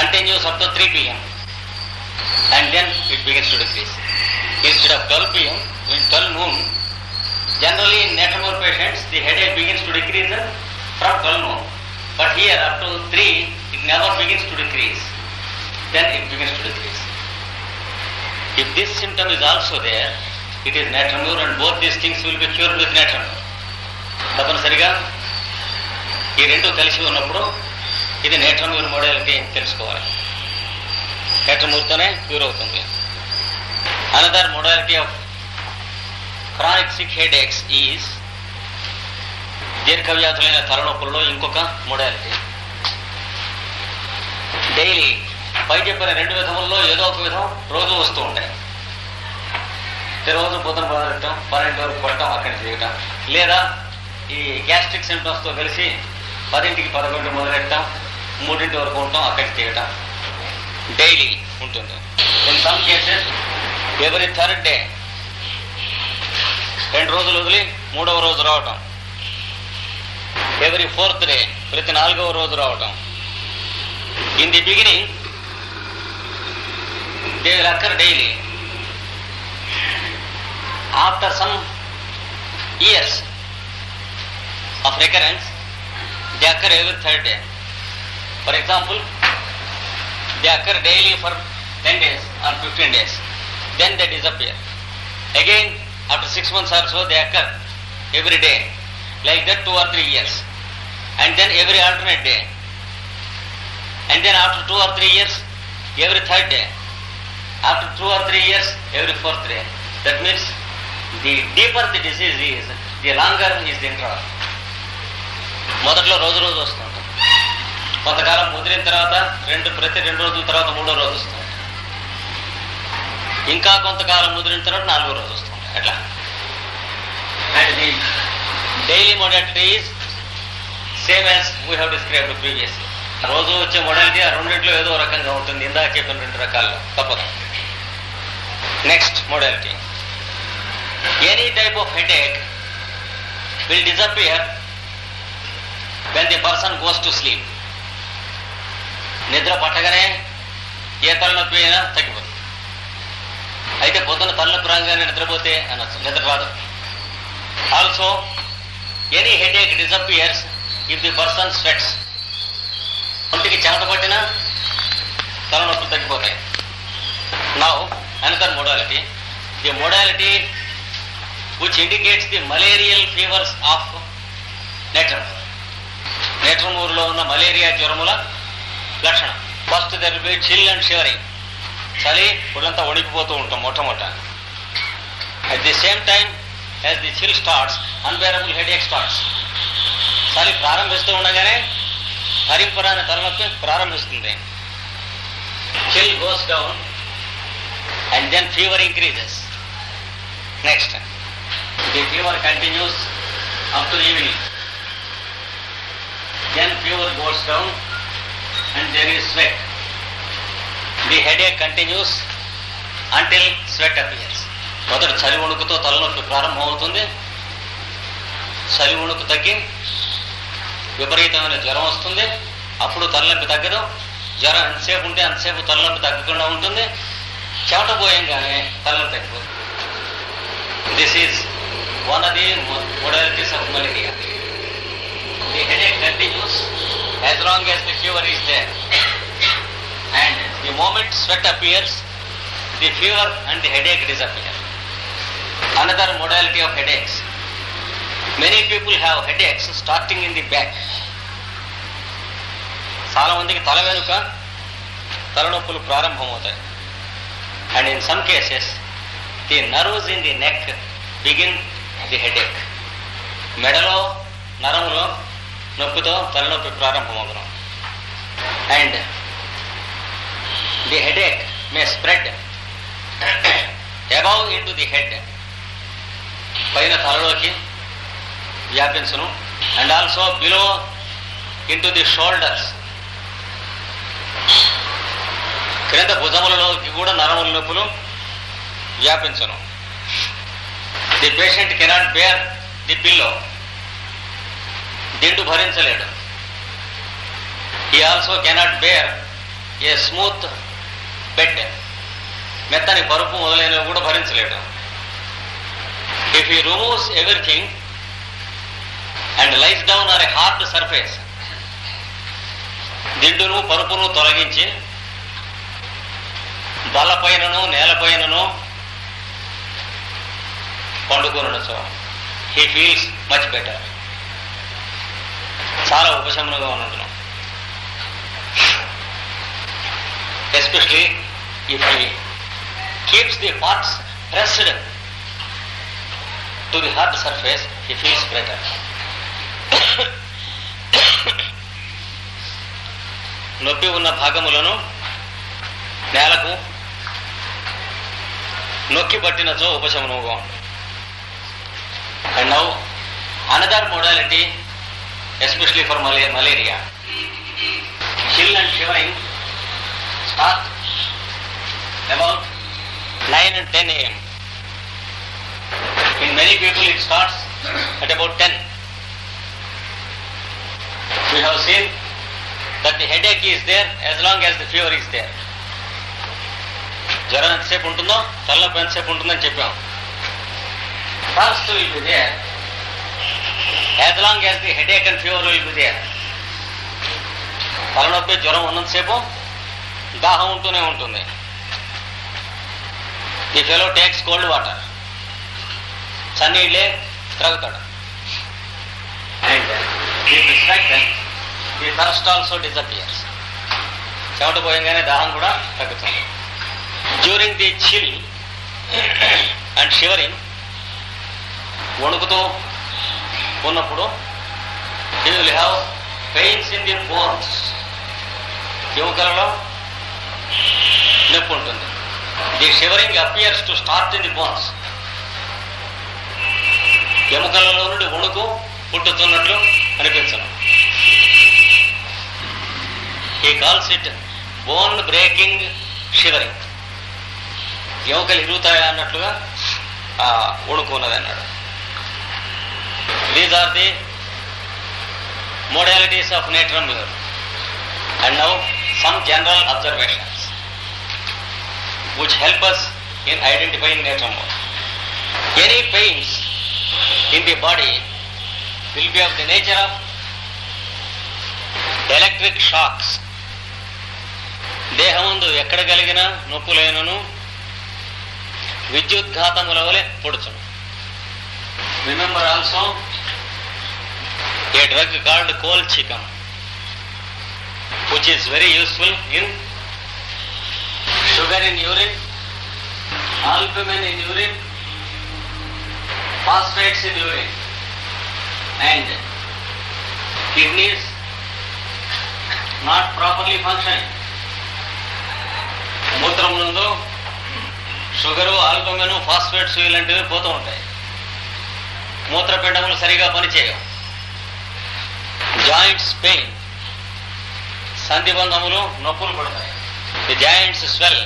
continues up to 3 p.m. And then it begins to decrease. Instead of 12 p.m., in 12 noon, generally in natamol patients, the headache begins to decrease from 12 noon. But here, up to 3, it never begins to decrease. Then it begins to decrease. If this symptom is also there, it is more and both these things will be cured with natramur. తప్పనిసరిగా ఈ రెండు కలిసి ఉన్నప్పుడు ఇది నేట్రమూరి మోడల్కి తెలుసుకోవాలి నేట్రమూరితోనే cure అవుతుంది another modality of chronic sick headaches is దీర్ఘవ్యాధులైన తలనొప్పుల్లో ఇంకొక మోడాలిటీ డైలీ పై చెప్పిన రెండు విధముల్లో ఏదో ఒక విధం రోజు వస్తూ ఉంటాయి రోజు పొద్దున పదటం పన్నెండు వరకు పడటం అక్కడ చేయటం లేదా ఈ గ్యాస్ట్రిక్ తో కలిసి పదింటికి పదకొండు మొదలెట్టడం మూడింటి వరకు ఉంటాం అక్కడికి తీయటం డైలీ ఉంటుంది ఇన్ సమ్ కేసెస్ ఎవరి థర్డ్ డే రెండు రోజులు వదిలి మూడవ రోజు రావటం ఎవరి ఫోర్త్ డే ప్రతి నాలుగవ రోజు రావటం in the beginning they will occur daily after some years of recurrence they occur ఎవరి third day For example, they occur daily for 10 days or 15 days. Then they disappear. Again, after 6 months or so, they occur every day. Like that, 2 or 3 years. And then every alternate day. And then after 2 or 3 years, every third day. After 2 or 3 years, every fourth day. That means the deeper the disease is, the longer is the interval. మొదట్లో రోజు రోజు వస్తుంది కొంతకాలం ముదిరిన తర్వాత రెండు ప్రతి రెండు రోజుల తర్వాత మూడో రోజు వస్తుంది ఇంకా కొంతకాలం ముదిరిన తర్వాత నాలుగో రోజు వస్తుంది అట్లా daily modality same as we have described previous రోజు వచ్చే మోడలిటీ ఆ రెండింటిలో ఏదో రకంగా ఉంటుంది ఇందాక చెప్పిన రెండు రకాలు తప్పదు next modality any type of headache will disappear when the person goes to sleep నిద్ర పట్టగానే ఏ తలనొప్పి అయినా తగ్గిపోతుంది అయితే పొద్దున తలనొప్పి రాగానే నిద్రపోతే అనొచ్చు నిద్ర రాదు also any headache disappears if the person sweats ఒంటికి చెమట పట్టినా తలనొప్పులు తగ్గిపోతాయి now another modality the modality which indicates the malarial fevers of natrum నేట్రమూరులో ఉన్న మలేరియా జ్వరముల లక్షణం first there be chill and shivering చలి ఒళ్ళంతా వణికిపోతూ ఉంటాం మొట్టమొట్ట at the same time as the chill starts unbearable head starts చలి ప్రారంభిస్తూ ఉండగానే భరింపరాని తలనొప్పి ప్రారంభిస్తుంది chill goes down and then fever increases next the fever continues up to evening then fever goes down and there is sweat. The headache continues until sweat appears. మొదట చలి ఉణుకుతో తలనొప్పి ప్రారంభం అవుతుంది చలి ఉణుకు తగ్గి విపరీతమైన జ్వరం వస్తుంది అప్పుడు తలనొప్పి తగ్గదు జ్వరం ఎంతసేపు ఉంటే అంతసేపు తలనొప్పి తగ్గకుండా ఉంటుంది చెమట పోయంగానే తలనొప్పి తగ్గిపోతుంది this is one of the modalities of malaria headache continues as long as the fever is there. And the moment sweat appears, the fever and the headache disappear. Another modality of headaches. Many people have headaches starting in the back. చాలా మందికి తల వెనుక తలనొప్పులు ప్రారంభమవుతాయి and in some cases the nerves in the neck begin the headache మెడలో నరములో నొప్పితో తలనొప్పి ప్రారంభమవుతున్నాం and the headache may spread above to the head పైన తలలోకి వ్యాపించను and also below to the shoulders క్రింద భుజములలోకి కూడా నరముల నొప్పులు వ్యాపించను the patient cannot bear the pillow దిండు భరించలేడు he also cannot bear a smooth bed మెత్తని పరుపు మొదలైనవి కూడా భరించలేడు if you removes everything and lie down or a hard surface దిండును పరుపును తొలగించి బలపైనను నేలపైనను పండుకునడం so he feels much better చాలా ఉపశమనంగా ఉంటున్నాం especially if he keeps the hurts pressed to the hard surface he feels better నొప్పి ఉన్న భాగములను నేలకు నొక్కి పట్టినచో ఉపశమనంగా ఉంటుంది and now another modality especially for mal- malaria. Chill and shivering start about 9 and 10 a.m. In many people it starts at about 10. We have seen that the headache is there as long as the fever is there. జ్వరం ఎంతసేపు ఉంటుందో తల్ల ఎంతసేపు ఉంటుందని చెప్పాం first it there as long as the headache and fever will be there తలనొప్పి జ్వరం ఉన్నంతసేపు దాహం ఉంటూనే ఉంటుంది ఈ ఫెలో టేక్స్ కోల్డ్ వాటర్ చన్నీళ్ళే త్రాగుతాడు ఈ థర్స్ట్ ఆల్సో డిజపియర్స్ చెమట పోయంగానే దాహం కూడా తగ్గుతుంది during the chill and shivering వణుకుతూ ఉన్నప్పుడు you have pains in their bones ఎముకలలో నొప్పి ఉంటుంది the shivering appears to start in the bones ఎముకలలో నుండి వణుకు పుట్టుతున్నట్లు అనిపించడం he calls it bone breaking shivering ఎముకలు ఇరుగుతాయా అన్నట్లుగా వణుకు ఉన్నది అన్నాడు these are the modalities of natrum mur and now some general observations which help us in identifying natrum mur any pains in the body will be of the nature of electric shocks దేహం ముందు ఎక్కడ కలిగిన నొప్పులైనను విద్యుత్ ఘాతముల వలె పొడుచును Remember also a drug called colchicum, which is very useful in sugar in urine, albumin in urine, phosphates in urine, and kidneys not properly functioning. మూత్రం నుండి షుగరు ఆల్బమిన్ ఫాస్ఫేట్స్ ఇలాంటివి పోతూ ఉంటాయి మూత్రపిండములు సరిగా పనిచేయవు జాయింట్స్ పెయిన్ సంధిబంధములు నొప్పులు పడతాయి ది జాయింట్స్ స్వెల్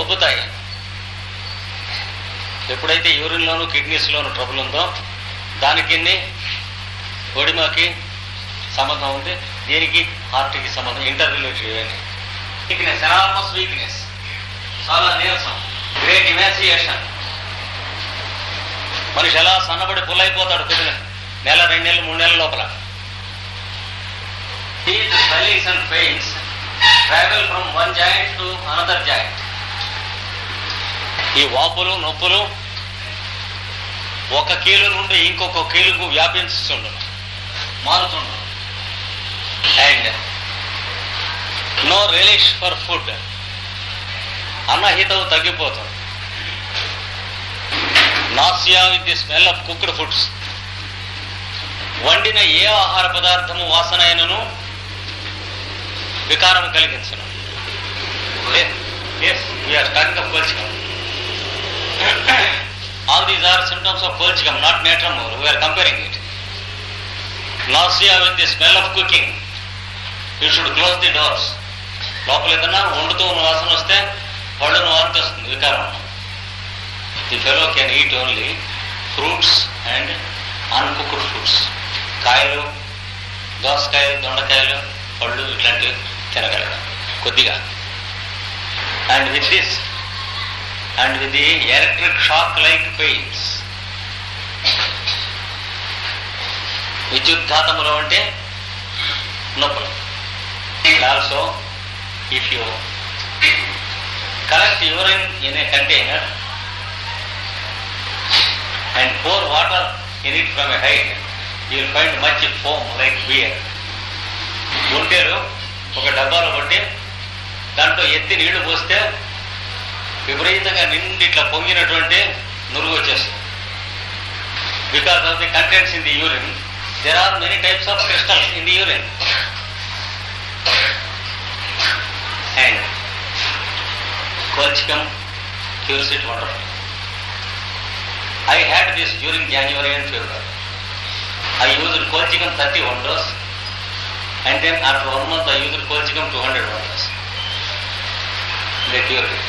ఒప్పుతాయి ఎప్పుడైతే యూరిన్లోను కిడ్నీస్లోను ట్రబుల్ ఉందో దానికి ఒడిమాకి సంబంధం ఉంది దీనికి హార్ట్కి సంబంధం ఇంటర్ రిలేటెడ్ అని వీక్నెస్ ఎనార్మస్ వీక్నెస్ చాలా నీరసం గ్రేట్ ఇమాసియేషన్ మనిషి ఎలా సన్నబడి పుల్లైపోతాడు పుట్టిన నెల రెండు నెలలు మూడు నెలల లోపల and travel one joint to another joint ఈ వాపులు నొప్పులు ఒక కీలు నుండి ఇంకొక కీలుకు వ్యాపించుండు మారుతుండు and no relish for food అన్నహితవు తగ్గిపోతుంది nausea with the smell of cooked foods వండిన ఏ ఆహార పదార్థము వాసన అయినను వికారము కలిగించను all these are symptoms of Colchicum not Natrum we're comparing it nausea with the smell of cooking you should close the doors లోపల ఏదన్నా వండుతూ ఉన్న వాసన వస్తే పళ్ళును వాంతి వస్తుంది వికారం The fellow can eat only fruits and uncooked fruits కాయలు దోసకాయలు దొండకాయలు పళ్ళు ఇట్లాంటివి తినగలగడం కొద్దిగా and with this and with the electric shock like pains విద్యుద్ఘాతములు అంటే నొప్పులు and also if you collect urine in a container and pour water in it from a height, you will find much foam like beer. ఒక డబ్బాలో కొట్టి దాంట్లో ఎత్తి నీళ్లు పోస్తే విపరీతంగా నిండి ఇట్లా పొంగినటువంటి నురుగు వచ్చేస్తుంది because of the contents in the urine there are many types of crystals in the urine and colchicum curiosity wonderful I had this during January and February. I used colchicum 31 dose, and then after 1 month I used colchicum 200 doses. They cured it.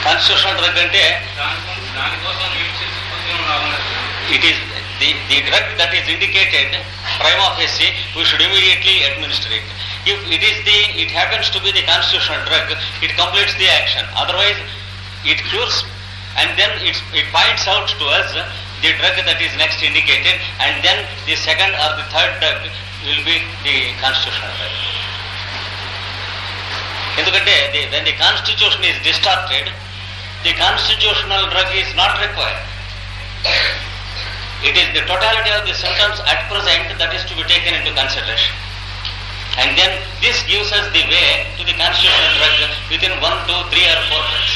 Constitutional drug ante, it is the drug that is indicated prima facie, we should immediately administer it. should immediately administer it. If it is the, it happens to be the constitutional drug, it completes the action. Otherwise, it cures and then it's, it points out to us the drug that is next indicated and then the second or the third drug will be the constitutional drug. ఎందుకంటే the, when the constitution is distorted, the constitutional drug is not required. It is the totality of the symptoms at present that is to be taken into consideration. and then this gives us the way to the constitutional direction within one, two, three or four minutes.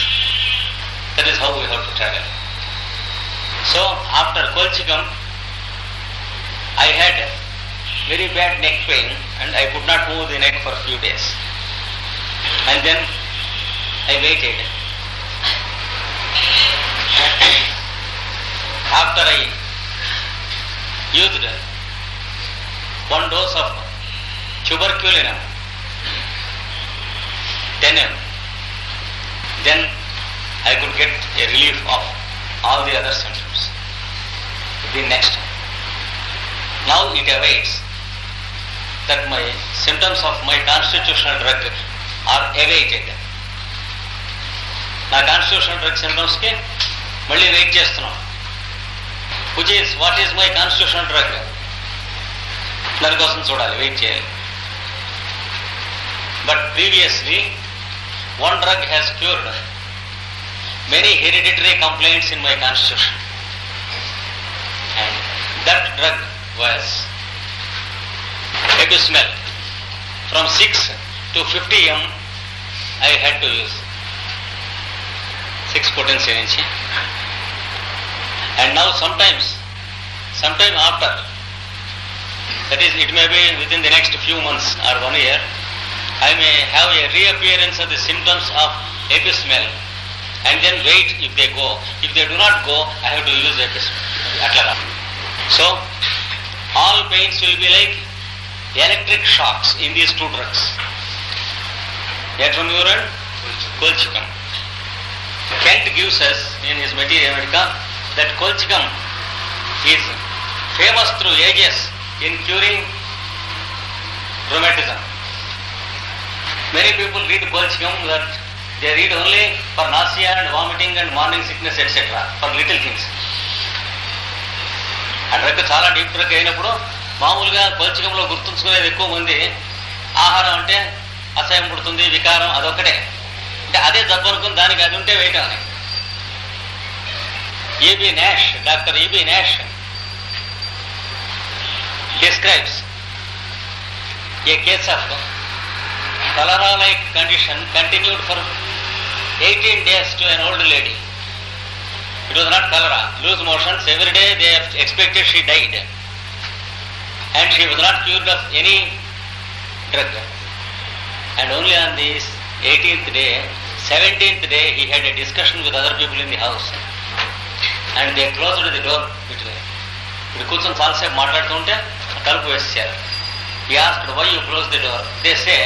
That is how we have to travel. So after Kolchikam, I had very bad neck pain and I could not move the neck for a few days. And then I waited. After I used one dose of tuberculina, tenure, then I could get a relief of all the other symptoms the next Now it awaits that my symptoms of my constitutional drug are awaited. నా constitution drug సిమ్టమ్స్కి మళ్ళీ wait చేస్తున్నాం which is what is my constitution drug దానికోసం చూడాలి wait చేయాలి But previously, one drug has cured many hereditary complaints in my constitution. And that drug was abysmal. From 6 to 50 m, I had to use 6 potency energy. And now sometimes, sometime after, that is, it may be within the next few months or one year, I may have a reappearance of the symptoms of epismel and then wait if they go. If they do not go, I have to use epismel. So, all pains will be like electric shocks in these two drugs. Yatvanuran, Kolchikam. Kent gives us in his material America that Kolchikam is famous through ages in curing rheumatism. Many people read Persium that read only for for and vomiting and morning sickness sickness for little things ఆ drug చాలా deep truck అయినప్పుడు మామూలుగా పౌచికంలో గుర్తుంచుకునేది ఎక్కువ మంది ఆహారం అంటే అసహ్యం పుడుతుంది వికారం అదొక్కటే అంటే అదే జబ్బు అనుకుని దానికి అది ఉంటే వెయిట్ అని A B Nash doctor A B Nash describes a case of cholera like condition continued for 18 days to an old lady. It was not cholera, loose motions. Every day they expected she died. And she was not cured of any drug. And only on this 18th day, 17th day, he had a discussion with other people in the house. And they closed the door between ఇప్పుడు కూర్చొని చాలాసేపు మాట్లాడుతుంటే తలుపు వేసేసారు ఈ asked why you close the door they say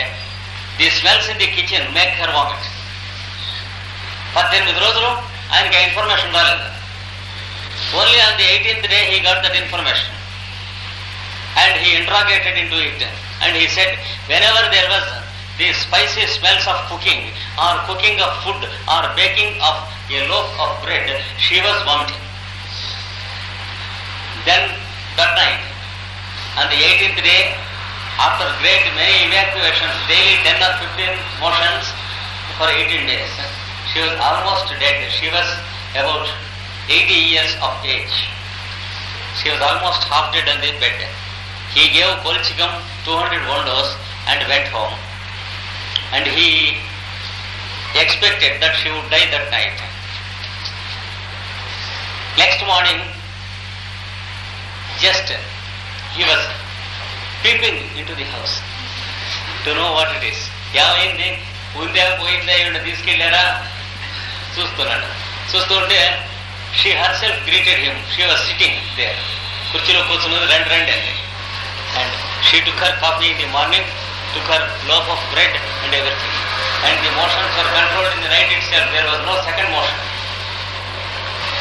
the smells in the kitchen make her vomit పద్దెనిమిది రోజులు ఆయనకి ఆ ఇన్ఫర్మేషన్ రాలేదు only on the eighteenth day he got that information and he interrogated into it and he said whenever there was the spicy smells of cooking or cooking of food or baking of a loaf of bread she was vomiting then that night on the eighteenth day after great many evacuations, daily 10 or 15 motions for 18 days. She was almost dead. She was about 80 years of age. She was almost half dead on the bed. He gave colchicum 200 dose and went home. And he expected that she would die that night. Next morning, just he was peeping into the house to know what it is ఏమైంది ఉందా పోయిందా ఏమన్నా తీసుకెళ్ళారా చూస్తున్నాడు చూస్తుంటే she herself greeted him she was sitting the కుర్చీలో కూర్చున్నది రెండు రెండు అండి and she took her coffee in the morning took her loaf of bread and everything and the motions are controlled in the night itself there was no second motion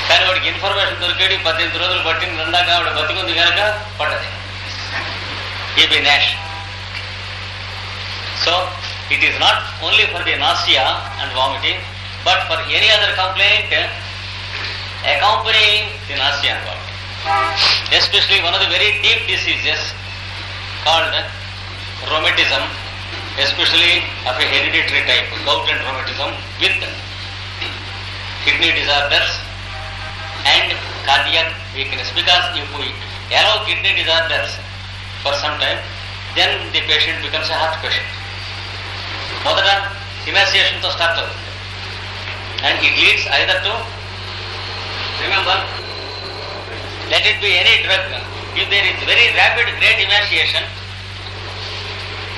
కానీ వాడికి information దొరికేది పద్దెనిమిది రోజులు పట్టింది ఇందాక ఆవిడ బతికుంది కనుక పడ్డది TB Nash. So it is not only for the nausea and vomiting, but for any other complaint accompanying the nausea and vomiting. Especially one of the very deep diseases called rheumatism, especially of a hereditary type, gout and rheumatism with kidney disorders and cardiac weakness. Because if we allow kidney disorders for some time, then the patient becomes a heart patient. మొదట హిమాసియేషన్తో start అవుతుంది and it leads either to remember let it be any drug if there is very rapid great emaciation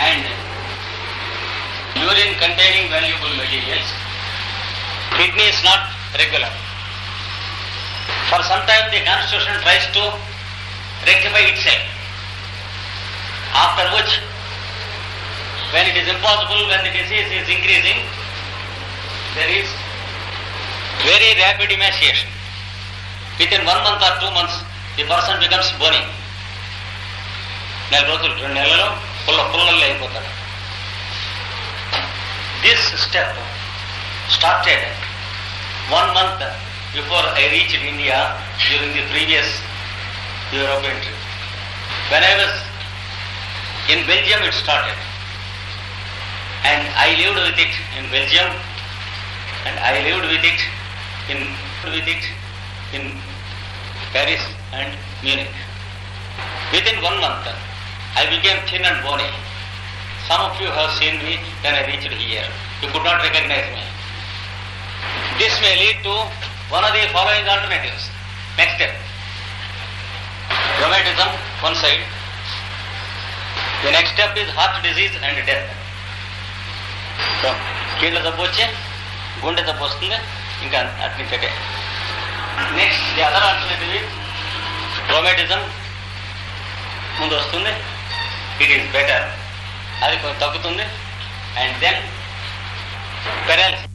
and urine containing valuable materials kidney is not regular for some time the constitution tries to rectify itself after which when it is impossible when the disease is increasing there is very rapid emaciation within one month or two months the person becomes bony నెల రోజులు రెండు నెలలు పుల్ల పుల్లలు అయిపోతాడు this step started one month before I reach India during the previous European trip when I was in Belgium it started. And I lived with it in Belgium and I lived with it in with it in Paris and Munich. Within one month I became thin and bony. Some of you have seen me when I reached here. You could not recognize me. This may lead to one of the following alternatives. Next step. Rheumatism, one side, the next step is heart disease and death so కీళ్ళ జబ్బు వచ్చి గుండె జబ్బు వస్తుంది ఇంకా అట్నించటే next the other alternative is rheumatism ముందు వస్తుంది it is better అది కొంచెం తగ్గుతుంది అండ్ దెన్ పెరాలిసిస్